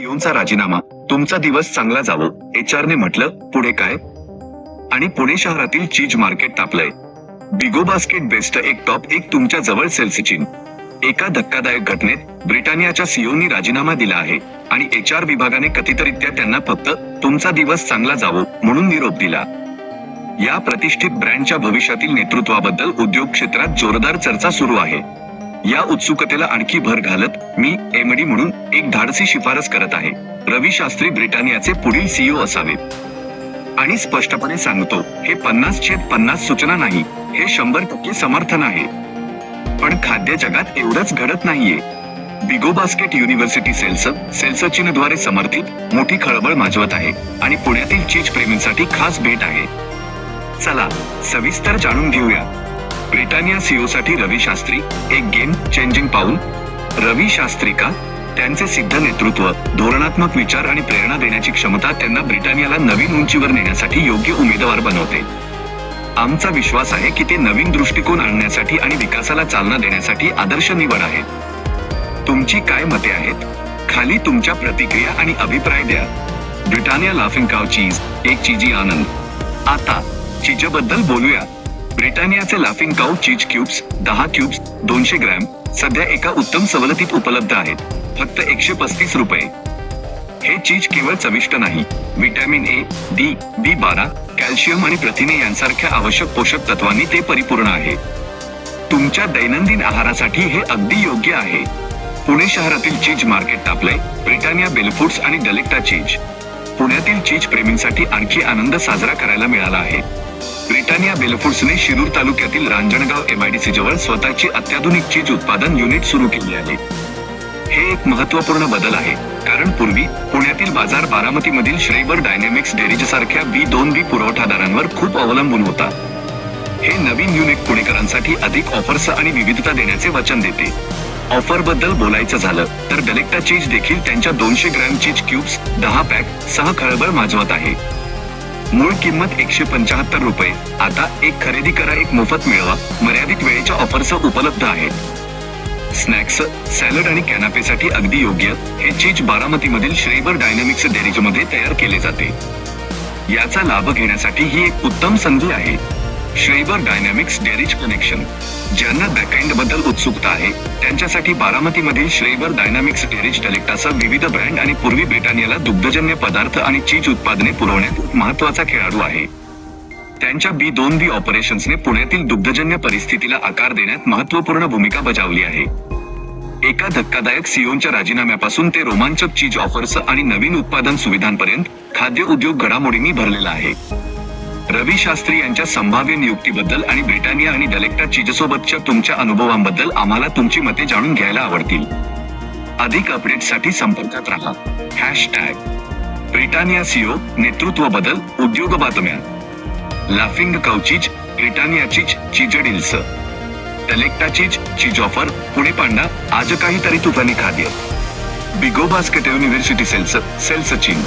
येऊनचा राजीनामा. तुमचा दिवस चांगला जावो. एच ने म्हटलं पुढे काय? आणि पुणे शहरातील चीज मार्केट तापलंय. बिगो बास्केट बेस्ट एक टॉप एक तुमच्या जवळ सेल्सचिन. एका धक्कादायक घटनेत ब्रिटानियाच्या सीओनी राजीनामा दिला आहे. आणि एच आर विभागाने कथितरित्या त्यांना फक्त तुमचा दिवस चांगला जावो म्हणून निरोप दिला. या प्रतिष्ठित ब्रँडच्या भविष्यातील नेतृत्वाबद्दल उद्योग क्षेत्रात जोरदार चर्चा सुरू आहे. या उत्सुकतेला आणखी भर घालत मी एमडी म्हणून एक धाडसी शिफारस करत आहे. रवी शास्त्री ब्रिटानियाचे पुढील सीईओ असावेत. आणि स्पष्टपणे सांगतो हे पन्नास छेद पन्नास सूचना नाही हे शंभर टक्के समर्थन आहे. पण खाद्य जगात एवढंच घडत नाहीये. बिगो बास्केट युनिव्हर्सिटी सेल्स सेल्सद्वारे समर्थित मोठी खळबळ माजवत आहे आणि पुण्यातील चीज प्रेमींसाठी खास भेट आहे. चला सविस्तर जाणून घेऊया. ब्रिटानिया सीओ साठी रवी शास्त्री एक गेम चेंजिंग पाऊल. रवी शास्त्री का? त्यांचे सिद्ध नेतृत्व धोरणात्मक विचार आणि प्रेरणा देण्याची क्षमता त्यांना ब्रिटानियाला नवीन उंचीवर नेण्यासाठी योग्य उमेदवार बनवते. आमचा विश्वास आहे की ते नवीन दृष्टिकोन आणण्यासाठी आणि विकासाला चालना देण्यासाठी आदर्श निवड आहेत. तुमची काय मते आहेत? खाली तुमच्या प्रतिक्रिया आणि अभिप्राय द्या. ब्रिटानिया लाफिंग काव चीज एक चीजी आनंद. आता चीजबद्दल बोलूया. ब्रिटानियाचे लाफिंग काऊ चीज क्यूब्स दहा क्यूब्स दोनशे ग्रॅम सध्या एका उत्तम सवलतीत उपलब्ध आहेत. फक्त एकशे पस्तीस रुपये. हे चीज केवळ चविष्ट नाही. व्हिटॅमिन ए डी बी बारा कॅल्शियम आणि प्रथिने यांसारख्या आवश्यक पोषक तत्वांनी ते परिपूर्ण आहे. तुमच्या दैनंदिन आहारासाठी हे अगदी योग्य आहे. पुणे शहरातील चीज मार्केट टापले ब्रिटानिया बेलफूड्स आणि डलेक्टा चीज पुण्यातील चीज प्रेमींसाठी आणखी आनंद साजरा करायला मिळाला आहे. ब्रिटानिया बेलफूड्सने शिरूर तालुक्यातील रांजणगाव एमआयडीसी जवळ स्वतःची अत्याधुनिक चीज उत्पादन युनिट सुरू केली आहे. हे एक महत्त्वपूर्ण बदल आहे कारण पूर्वी पुण्यातील बाजार बारामतीमधील श्रेबर डायनेमिक्स डेरीज सारख्या बी दोन बी पुरवठादारांवर खूप अवलंबून होता. हे नवीन युनिट पुणेकरांसाठी अधिक ऑफर्स आणि विविधता देण्याचे वचन देते. ऑफरबद्दल बोलायचं झालं तर डलेक्टा चीज देखील त्यांच्या दोनशे ग्रॅम चीज क्यूब्स दहा पॅक सहा खळबळ माजवत आहे. मूळ किंमत एकशे पंचाहत्तर रुपये. आता एक खरेदी करा एक मोफत मिळवा. मर्यादित वेळेच्या ऑफर्स उपलब्ध आहेत स्नॅक्स सॅलड आणि कॅनापेसाठी अगदी योग्य. हे चीज बारामतीमधील श्रेबर डायनामिक्स डेरीजमध्ये तयार केले जाते. याचा लाभ घेण्यासाठी ही एक उत्तम संधी आहे. श्रेबर डायनॅमिक्स डेरिज कनेक्शन ज्यांना बॅकएंडबद्दल उत्सुकता आहे त्यांच्यासाठी बारामतीमधील श्रेबर डायनामिक्स डेरिज डलेक्टासह विविध ब्रँड आणि पूर्वी ब्रिटानियाला दुग्धजन्य पदार्थ आणि चीज उत्पादने पुरवण्यात महत्त्वाचा खेळाडू आहे. त्यांच्या बी दोन बी ऑपरेशन्सने पुण्यातील दुग्धजन्य परिस्थितीला आकार देण्यात महत्त्वपूर्ण भूमिका बजावली आहे. एका धक्कादायक सीओनच्या राजीनाम्यापासून ते रोमांचक चीज ऑफर्स आणि नवीन उत्पादन सुविधांपर्यंत खाद्य उद्योग घडामोडींनी भरलेला आहे. रवी शास्त्री यांच्या संभाव्य नियुक्तीबद्दल आणि ब्रिटानिया आणि डलेक्टा चीजसोबतच्या तुमच्या अनुभवांबद्दल आम्हाला तुमची मते जाणून घ्यायला आवडतील. अधिक अपडेटसाठी संपर्कात राहा. हॅशटॅग. ब्रिटानिया सीओ नेतृत्व बदल उद्योग बातम्या. Laughing Cow cheese Britannia cheese cheese deals टलेक्टा cheese cheese offer Pune Panda आज काहीतरी तुफानी खाद्य. BigBasket university sales sales चीन.